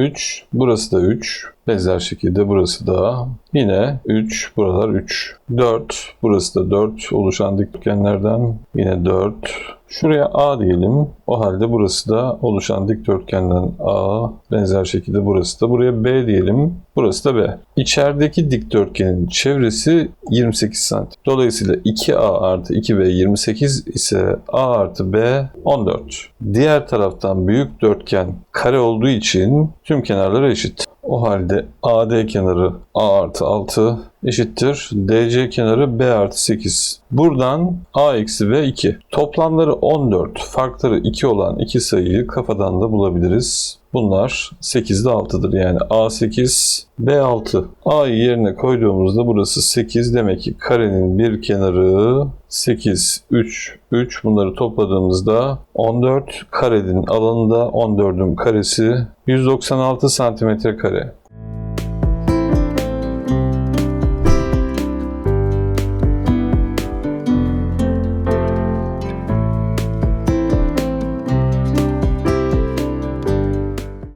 3. Burası da 3. Benzer şekilde burası da yine 3. Buralar 3. 4. Burası da 4. Oluşan dikdörtgenlerden yine 4. Şuraya A diyelim. O halde burası da oluşan dikdörtgenden A. Benzer şekilde burası da. Buraya B diyelim. Burası da B. İçerideki dikdörtgenin çevresi 28 santim. Dolayısıyla 2A artı 2B 28 ise A artı B 14. Diğer taraftan büyük dörtgen kare olduğu için tüm kenarları eşit. O halde AD kenarı A artı 6 eşittir. DC kenarı B artı 8. Buradan A eksi B 2. Toplamları 14, farkları 2 olan iki sayıyı kafadan da bulabiliriz. Bunlar 8'de 6'dır. Yani A8, B6. A'yı yerine koyduğumuzda burası 8. Demek ki karenin bir kenarı 8, 3, 3. Bunları topladığımızda 14. Karenin alanında 14'ün karesi 196 santimetre kare.